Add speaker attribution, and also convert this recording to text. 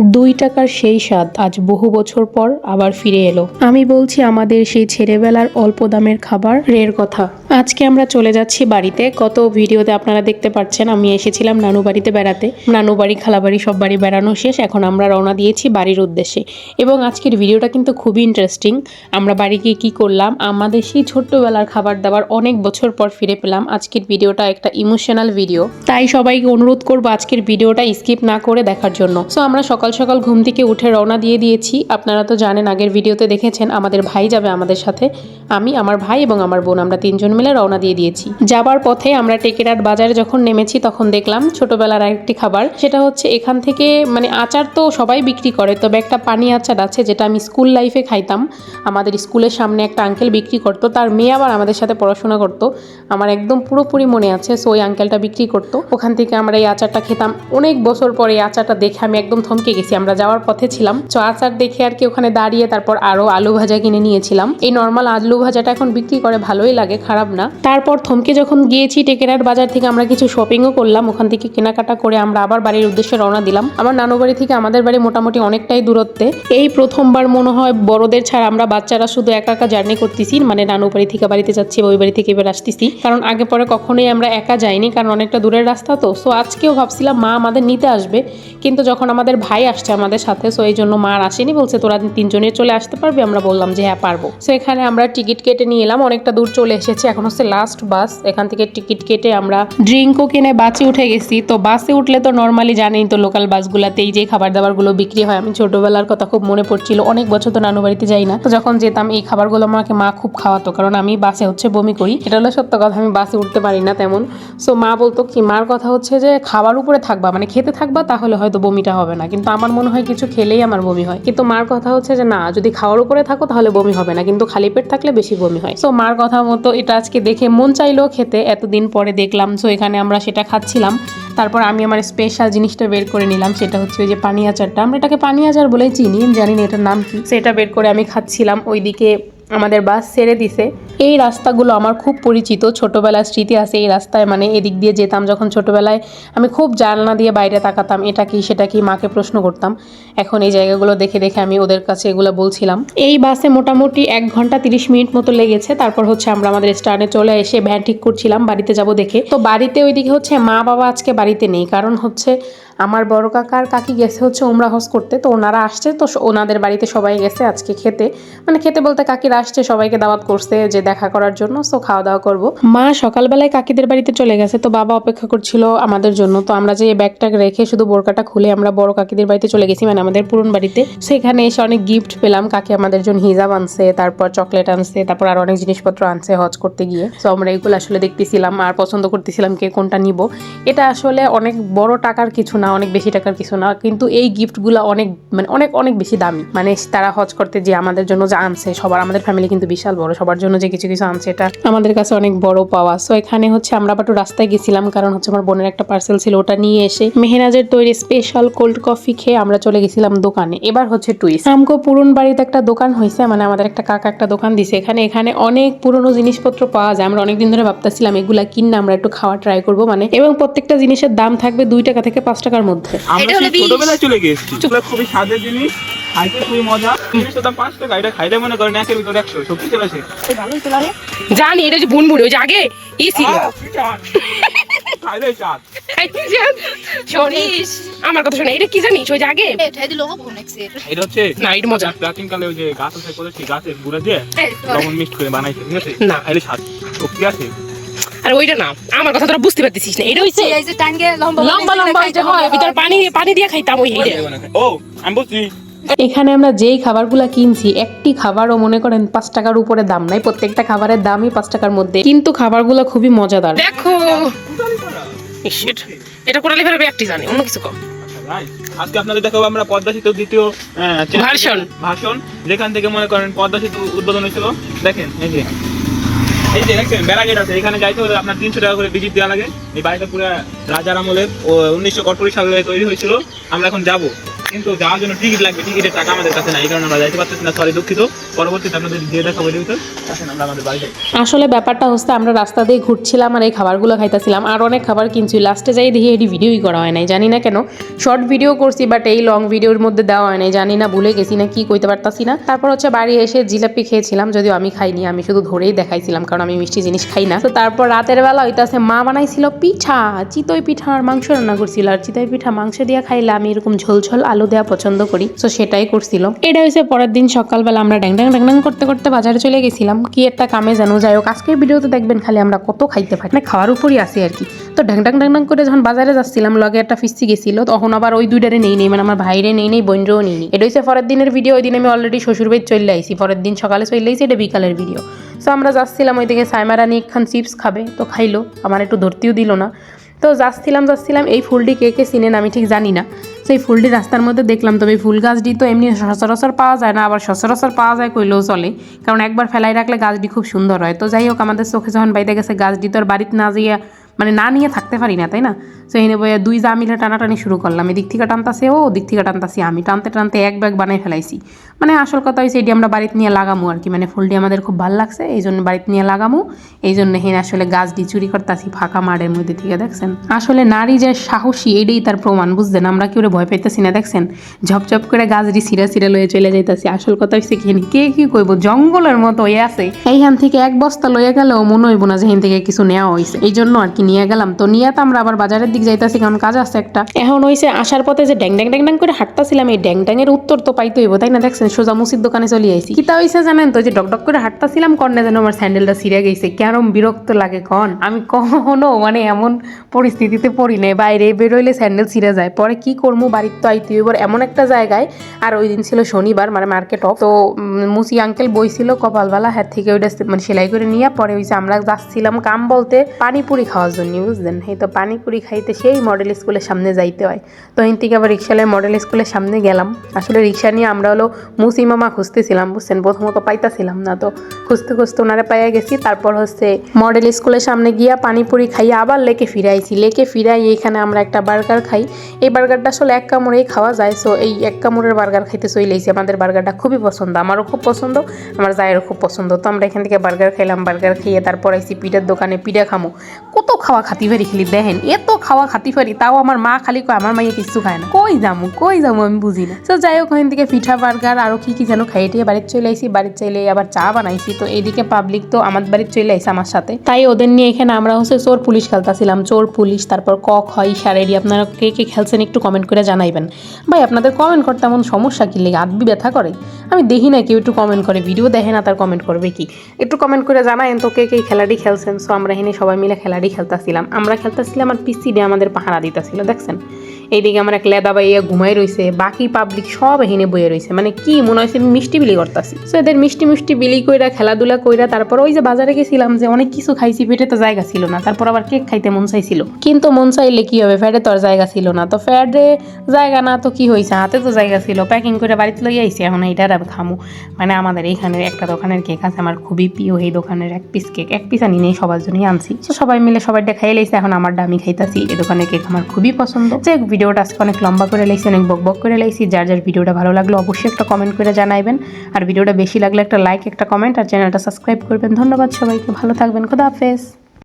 Speaker 1: দুই টাকার সেই স্বাদ আজ বহু বছর পর আবার ফিরে এলো। আমি বলছি আমাদের সেই ছেলেবেলার অল্প দামের খাবার রের কথা। আজকে আমরা চলে যাচ্ছি বাড়িতে। কত ভিডিওতে আপনারা দেখতে পাচ্ছেন, আমি এসেছিলাম নানু বাড়িতে বেড়াতে। নানু বাড়ি খালাবাড়ি সব বাড়ি বেড়ানো শেষ। এখন আমরা রওনা দিয়েছি বাড়ির উদ্দেশ্যে। এবং আজকের ভিডিওটা কিন্তু খুবই ইন্টারেস্টিং আমরা বাড়ি গিয়ে কী করলাম? আমাদের সেই ছোট্টবেলার খাবার দাবার অনেক বছর পর ফিরে পেলাম। আজকের ভিডিওটা একটা ইমোশনাল ভিডিও তাই সবাইকে অনুরোধ করব আজকের ভিডিওটা স্কিপ না করে দেখার জন্য। সো আমরা সকাল সকাল ঘুম থেকে উঠে রওনা দিয়ে দিয়েছি। আপনারা তো জানেন, আগের ভিডিওতে দেখেছেন, আমাদের ভাই যাবে আমাদের সাথে। আমি, আমার ভাই এবং আমার বোন, আমরা তিনজন মিলে রওনা দিয়ে দিয়েছি। যাবার পথে আমরা টেকেরাট বাজারে যখন নেমেছি তখন দেখলাম ছোটবেলার আরেকটি খাবার, সেটা হচ্ছে এখান থেকে মানে আচার তো সবাই বিক্রি করে, তবে একটা পানি আচার আছে যেটা আমি স্কুল লাইফে খাইতাম। আমাদের স্কুলের সামনে একটা আঙ্কেল বিক্রি করতো, তার মেয়ে আবার আমাদের সাথে পড়াশোনা করতো। আমার একদম পুরোপুরি মনে আছে, সো ওই আঙ্কেলটা বিক্রি করতো। ওখান থেকে আমরা এই আচারটা খেতাম। অনেক বছর পরে এই আচারটা দেখে আমি একদম থমকে গেছি, আমরা যাওয়ার পথে ছিলাম। তো আচার দেখে আর কি ওখানে দাঁড়িয়ে তারপর আরও আলু ভাজা কিনে নিয়েছিলাম। এই নর্মাল আলু ভাজাটা এখন বিক্রি করে ভালোই লাগে, খারাপ না। তারপর থমকে যখন গিয়েছি টেকেরার বাজার থেকে আমরা কিছু শপিংও করলাম। ওখান থেকে কেনাকাটা করে আমরা আবার বাড়ির উদ্দেশ্যে রওনা দিলাম। আমার নানু বাড়ি থেকে আমাদের বাড়ি মোটামুটি অনেকটাই দূরত্বে। এই প্রথমবার মনে হয় বড়দের ছাড়া আমরা বাচ্চারা শুধু একা একা জার্নি করতেছি মানে নানু বাড়ি থেকে বাড়িতে যাচ্ছি ওই বাড়ি থেকে এবার আসতেছি। কারণ আগে পরে কখনোই আমরা একা যাইনি, কারণ অনেকটা দূরের রাস্তা তো। সো আজকেও ভাবছিলাম মা আমাদের নিতে আসবে, কিন্তু যখন আমাদের ভাই আসছে আমাদের সাথে সো এই জন্য মা আর আসেনি, বলছে তোরা তিনজনে চলে আসতে পারবি? আমরা বললাম যে হ্যাঁ পারব। সো এখানে আমরা টিকিট কেটে নিয়ে এলাম, অনেকটা দূর চলে এসেছি। এখন হচ্ছে লাস্ট বাস এখান থেকে টিকিট কেটে আমরা ড্রিঙ্কও কিনে বাসে উঠে গেছি। তো বাসে উঠলে তো নর্মালি জানেই তো লোকাল বাসগুলোতে এই যে খাবার দাবারগুলো বিক্রি হয়। আমি ছোটবেলার কথা খুব মনে পড়ছিল, অনেক বছর তো নানু বাড়িতে যাই না। তো যখন যেতাম এই খাবারগুলো আমাকে মা খুব খাওয়াতো, কারণ আমি বাসে হচ্ছে বমি করি। এটা হলো সত্য কথা, আমি বাসে উঠতে পারি না তেমন। সো মা বলতো কি, মার কথা হচ্ছে যে খাবার উপরে থাকবা মানে খেতে থাকবা, তাহলে হয়তো বমিটা হবে না। কিন্তু আমার মনে হয় কিছু খেলেই আমার বমি হয়। কিন্তু মার কথা হচ্ছে যে, না, যদি খাওয়ার উপরে থাকো, তাহলে বমি হবে না। কিন্তু খালি পেট থাকলে বেশি বমি হয়। সো মার কথা মতো এটা আজকে দেখে মন চাইলো খেতে, এতদিন পরে দেখলাম সো এখানে আমরা সেটা খাচ্ছিলাম। তারপর আমি আমার স্পেশাল জিনিসটা বের করে নিলাম, সেটা হচ্ছে ওই যে পানি আচারটা। আমরা এটাকে পানি আচার বলেই চিনি, জানি না এটার নাম কি। সেটা বের করে আমি খাচ্ছিলাম, ওইদিকে আমাদের বাস ছেড়ে দিছে। এই রাস্তাগুলো আমার খুব পরিচিত। ছোটবেলার স্মৃতি আছে এই রাস্তায় মানে এদিক দিয়ে যেতাম যখন ছোটোবেলায়। আমি খুব জানলা দিয়ে বাইরে তাকাতাম, এটা কি, সেটা কি মাকে প্রশ্ন করতাম। এখন এই জায়গাগুলো দেখে দেখে আমি ওদের কাছে এগুলো বলছিলাম। এই বাসে মোটামুটি এক ঘণ্টা তিরিশ মিনিট মতো লেগেছে। তারপর হচ্ছে আমরা আমাদের স্টানে চলে এসে ভ্যান ঠিক করছিলাম বাড়িতে যাব দেখে। তো বাড়িতে ওইদিকে হচ্ছে মা বাবা আজকে বাড়িতে নেই। কারণ হচ্ছে আমার বড় কাকার কাকি গেছে হচ্ছে ওমরা হজ করতে, তো ওনারা আসছে, তো ওনাদের বাড়িতে সবাই গেছে আজকে খেতে। মানে খেতে বলতে কাকিরা আসছে, সবাইকে দাওয়াত করছে যে দেখা করার জন্য, তো খাওয়া দাওয়া করব। মা সকালবেলায় কাকিদের বাড়িতে চলে গেছে, তো বাবা অপেক্ষা করছিল আমাদের জন্য, তো আমরা যে ব্যাগটা রেখে শুধু বোরকাটা খুলে আমরা বড় কাকিদের বাড়িতে চলে গেছি মানে আমাদের পুরন বাড়িতে। সেখানে এসে অনেক গিফট পেলাম, কাকি আমাদের জন্য হিজাব আনছে, তারপর চকলেট আনছে, তারপর আর অনেক জিনিসপত্র আনছে হজ করতে গিয়ে। তো আমরা এগুলো আসলে দেখতেছিলাম, আর পছন্দ করতেছিলাম কে কোনটা নিব। এটা আসলে অনেক বড় টাকার কিছু না অনেক বেশি টাকার কিছু না, কিন্তু এই গিফটগুলো অনেক মানে অনেক অনেক বেশি দামি। মানে তারা হজ করতে যে আমাদের জন্য যা আনছে, সবার, আমাদের ফ্যামিলি কিন্তু বিশাল বড়, সবার জন্য যে কিছু কিছু আনছে এটা আমাদের কাছে অনেক বড় পাওয়া। সো এখানে হচ্ছে আমরা একটু রাস্তায় গেছিলাম, কারণ হচ্ছে আমার বোনের একটা পার্সেল ছিল, ওটা নিয়ে এসে মেহেনাজের তৈরি স্পেশাল কোল্ড কফি খেয়ে আমরা চলে গেছিলাম দোকানে। এবার হচ্ছে টুইস্ট আমগো পুরন বাড়িতে একটা দোকান হয়েছে মানে আমাদের একটা কাকা একটা দোকান দিছে। এখানে এখানে অনেক পুরনো জিনিসপত্র পাওয়া যায়। আমরা অনেকদিন ধরে ভাবতেছিলাম, এগুলা কিনে আমরা একটু খাওয়া ট্রাই করব মানে এবং প্রত্যেকটা জিনিসের দাম থাকবে দুই টাকা থেকে পাঁচ টাকার মধ্যে।
Speaker 2: আমরা সেই ছোটবেলায় চলে গেছি খুবই স্বাদের জিনিস মনে
Speaker 3: জানি ওই আমার কথা কি জানিস ওই
Speaker 4: হ্যাঁ,
Speaker 2: এটা হচ্ছে
Speaker 3: মজা।
Speaker 2: প্রাচীনকালে ওই যে গাছের দিয়ে
Speaker 3: হ্যাঁ,
Speaker 2: বানাইছে ঠিক আছে?
Speaker 3: না।
Speaker 2: এটা স্বাদ সত্যি আছে।
Speaker 3: আর ওইটা না আমার কথা তোরা বুঝতে পারতেছিস না এটা হইছে
Speaker 4: এই যে টাঙ্গে লম্বা
Speaker 3: লম্বা লম্বা ওই হয় ভিতর পানি পানি দিয়ে খাইতাম ওই হেডে
Speaker 2: ও আমি বলছি
Speaker 1: এখানে আমরা যেই খাবারগুলো কিনছি একটি খাবারও মনে করেন পাঁচ টাকার উপরে দাম নাই প্রত্যেকটা খাবারের দামই পাঁচ টাকার মধ্যে। কিন্তু খাবারগুলো খুবই মজাদার।
Speaker 3: দেখো। এটা- এটা কোরালি ফেলে একটি জানি অন্য কিছু কম
Speaker 2: আজকে আপনাদের দেখাবো আমরা পদ্মা সেতু দ্বিতীয়
Speaker 3: Version।
Speaker 2: ভাষণ যেখান থেকে মনে করেন পদ্মা সেতু উদ্বোধন হয়েছিল। দেখেন এই যে। এই যে দেখছেন ব্যারাগেট আছে। এখানে যাইতে হলে আপনার তিনশো টাকা করে ভিজিট দেওয়া লাগে। এই বাড়িটা পুরো রাজার আমলে উনিশশো সালে তৈরি হয়েছিল। আমরা এখন যাব। কিন্তু যাওয়ার জন্য টিকিট লাগবে টিকিটের টাকা আমাদের কাছে নাই কারণে আমরা যাইতে পারতেছি না সরি দুঃখিত। পরবর্তীতে আপনাদের দিয়ে এর ভিতর আসেন, আমরা আমাদের বাড়ি যাই।
Speaker 1: আসলে ব্যাপারটা হচ্ছে, আমরা রাস্তা দিয়ে ঘুরছিলাম আর এই খাবারগুলো খাইতেছিলাম, আর অনেক খাবার কিনছি। লাস্টে যাই দেখি এটি ভিডিওই করা হয় নাই, জানি না কেন। শর্ট ভিডিও করছি বাট এই লং ভিডিওর মধ্যে দেওয়া হয় নাই, জানি না, ভুলে গেছি না, কি কইতে পারতাছি না। তারপর হচ্ছে বাড়ি এসে জিলাপি খেয়েছিলাম, যদিও আমি খাইনি, আমি শুধু ধরেই দেখাইছিলাম, কারণ আমি মিষ্টি জিনিস খাই না। তো তারপর রাতের বেলা হইতাছে, মা বানাইছিল পিঠা, চিতই পিঠা আর মাংস রান্না করছিল, আর চিতই পিঠা মাংস দিয়ে খাইলে আমি এরকম ঝোল ঝোল আলু দেওয়া পছন্দ করি। তো সেটাই করছিল। এটা হয়েছে পরের দিন সকালবেলা আমরা ড্যাং ড্যাং ড্যাং করতে করতে বাজারে চলে গেছিলাম। কি একটা কামে জানো। যাই হোক, আজকের ভিডিওতে দেখবেন খালি আমরা কত খাইতে পারি। মানে খাওয়ার উপরই আসি আর কি। তো ড্যাং ড্যাং ড্যাং করে যখন বাজারে যাচ্ছিলাম, লগে একটা ফিস্তি গেছিল। তখন আবার ওই দুইটারে নেই নেই মানে আমার ভাইরে নেই নেই, বোনরেও নেই নেই। এটা হচ্ছে পরের দিনের ভিডিও। ওই দিন আমি অলরেডি শ্বশুর বাড়ি চলে আইছি। পরের দিন সকালে চলে আইছি, এটা বিকালের ভিডিও। তো আমরা যাচ্ছিলাম ওইদিকে সাইমারানি একখান চিপস খাবে। তো খাইলো। আমার একটু ধরতেও দিল না। তো যাচ্ছিলাম যাচ্ছিলাম, এই ফুলটি কে কে চিনেন আমি ঠিক জানি না। তো এই ফুলটি রাস্তার মধ্যে দেখলাম, তবে এই ফুল গাছটি তো এমনি সচরাচর পাওয়া যায় না, আবার সচরাচর পাওয়া যায় কইলেও চলে। কারণ একবার ফেলাই রাখলে গাছটি খুব সুন্দর হয়। তো যাই হোক, আমাদের চোখে যখন বাইতে গেছে, গাছটি তো আর বাড়িতে না যেয়ে মানে না নিয়ে থাকতে পারি না, তাই না? তো এনে বইয়া দুই যা মিলে টানাটানি শুরু করলাম। এদিক থেকে টানতাছে, ও দিক থেকে টানতাছি, আমি টানতে টানতে এক ব্যাগ বানাই ফেলাইছি। মানে আসল কথা হয়েছে এটি আমরা বাড়িতে নিয়ে লাগামু আর কি। মানে ফুলটি আমাদের খুব ভালো লাগছে, এই জন্য বাড়িতে নিয়ে লাগামু। এই জন্য হেন আসলে গাছটি চুরি করতাছি ফাঁকা মাঠের মধ্যে থেকে, দেখছেন? আসলে নারী যে সাহসী, এটাই তার প্রমাণ, বুঝছেন? আমরা কি কেউ ভয় পাইতেছি না, দেখছেন? ঝপঝপ করে গাছটি সিরা সিরা লয়ে চলে যাইতাছি। আসল কথা হচ্ছে কি কে কি কইব? জঙ্গলের মতো হয়ে আছে। এইখান থেকে এক বস্তা লয়ে গেলেও মনে হইব না যে এখান থেকে কিছু নেওয়া হয়েছে এই জন্য আর কি নিয়ে গেলাম। তো নিয়ে তো আমরা আবার বাজারের দিক যাইতাছি কারণ কাজ আছে একটা। এখন হইছে আসার পথে যে ড্যাং ড্যাং ড্যাং ড্যাং করে হাঁটতাছিলাম এই ড্যাং ড্যাং এর উত্তর তো পাইতে হইব তাই না? দেখছেন সোজা মুসির দোকানে চলে আইছি। কিতা হইছে জানেন তো যে ডক ডক করে হাঁটতাছিলাম কর্নে যেন আমার স্যান্ডেলটা ছিঁড়ে গেছে। কেরম বিরক্ত লাগে কন? আমি কখনো মানে এমন পরিস্থিতিতে পড়ি নাই। বাইরে বেরোইলে স্যান্ডেল ছিঁড়ে যায়। পরে কি করব বাড়ির তো আইতে হইব। এমন একটা জায়গায় আর ওই দিন ছিল শনিবার মানে মার্কেট অফ। তো মুসি আঙ্কেল বইছিল কপালবেলা হাত থেকে ওইটা মানে সেলাই করে নিয়ে পরে হইছে আমরা যাচ্ছিলাম কাম বলতে পানিপুরি খাওয়ার জন্য বুঝলেন এই তো পানিপুরি খাইতে সেই মডেল স্কুলের সামনে যাইতে হয়। তো এখান থেকে আবার রিক্সালায় মডেল স্কুলের সামনে গেলাম। আসলে রিক্সা নিয়ে আমরা হলো মুসি মামা খুঁজতেছিলাম, বুঝছেন? প্রথমত পাইতাছিলাম না, তো খুঁজতে খুঁজতে ওনারা পাইয়া গেছি। তারপর হচ্ছে মডেল স্কুলের সামনে গিয়া পানিপুরি খাইয়ে আবার লেকে ফিরাইছি। লেকে ফিরাই এইখানে আমরা একটা বার্গার খাই। এই বার্গারটা আসলে এক কামড়েই খাওয়া যায় সো এই এক কামড়ের বার্গার খাইতে চলেছি আমাদের বার্গারটা খুবই পছন্দ। আমারও খুব পছন্দ, আমার জায়েরও খুব পছন্দ। তো আমরা এখান থেকে বার্গার খাইলাম বার্গার খাইয়ে তারপর আইসি পিঠার দোকানে, পিঠা খামো। কত খাওয়া খাতি পারি খেলি দেখেন এত খাওয়া খাতি পারি তাও আমার মা খালি কয় আমার মাইয়ে কিছু খায় না। কই যামু কই যামু, আমি বুঝি না। তো যাই হোক ওখান থেকে পিঠা বার্গার আরও কি কি যেন খাইয়ে টিয়ে বাড়িতে চলে আইসি বাড়ির চাইলে আবার চা বানাইছি। তো এইদিকে পাবলিক তো আমার বাড়ির চলে আইসি আমার সাথে। তাই ওদের নিয়ে এখানে, আমরা হচ্ছে চোর পুলিশ খেলতাছিলাম, চোর পুলিশ, তারপর কক হয় সারেডি আপনারা কে কে খেলছেন একটু কমেন্ট করে জানাইবেন। ভাই, আপনাদের কমেন্ট করতে এমন সমস্যা কি লেগে? আদবি ব্যথা করে? আমি দেখি না কেউ একটু কমেন্ট করে ভিডিও দেখে না তার কমেন্ট করবে কি? একটু কমেন্ট করে জানায়েন তো কে কে খেলাটি খেলছেন। সো আমরা এখানে সবাই মিলে খেলাটি খেলতেছিলাম। আমরা খেলতেছিলাম আর পিসি ডে আমাদের পাহারা দিতেছিল দেখছেন? এইদিকে আমার এক লেদা বাইয়া ঘুমাই রইছে, বাকি পাবলিক সব এখানে বইয়ে রইছে। মানে কি মনে হয়েছে মিষ্টি বিলি করতেছি। সো এদের মিষ্টি মিষ্টি বিলি কইরা, খেলাধুলা কইরা, তারপর ওই যে বাজারে গেছিলাম যে অনেক কিছু খাইছি, পেটে তো জায়গা ছিল না। তারপর আবার কেক খাইতে মন চাইছিল। কিন্তু মন চাইলে কি হবে? ফ্যাটে তো আর জায়গা ছিল না। তো ফ্যাটে জায়গা না তো কি হয়েছে হাতে তো জায়গা ছিল। প্যাকিং করে বাড়িতে লই আইছি, এখন এইটার আমি খামু। মানে আমাদের এইখানে একটা দোকানের কেক আছে আমার খুবই প্রিয়। এই দোকানের এক পিস কেক। এক পিস আনি নেই, সবার জন্যই আনছি। তো সবাই মিলে সবাইটা খাই লাইছে, এখন আমার আমি খাইতাছি। এই দোকানের কেক আমার খুবই পছন্দ। যে ভিডিওটা আজকে অনেক লম্বা করে লাইছি, অনেক বক বক করে লাইছি। যার যার ভিডিওটা ভালো লাগল অবশ্যই একটা কমেন্ট করে জানাইবেন। আর ভিডিওটা বেশি লাগলে একটা লাইক একটা কমেন্ট আর চ্যানেলটা সাবস্ক্রাইব করবেন। ধন্যবাদ সবাইকে, ভালো থাকবেন, খোদা হাফেজ।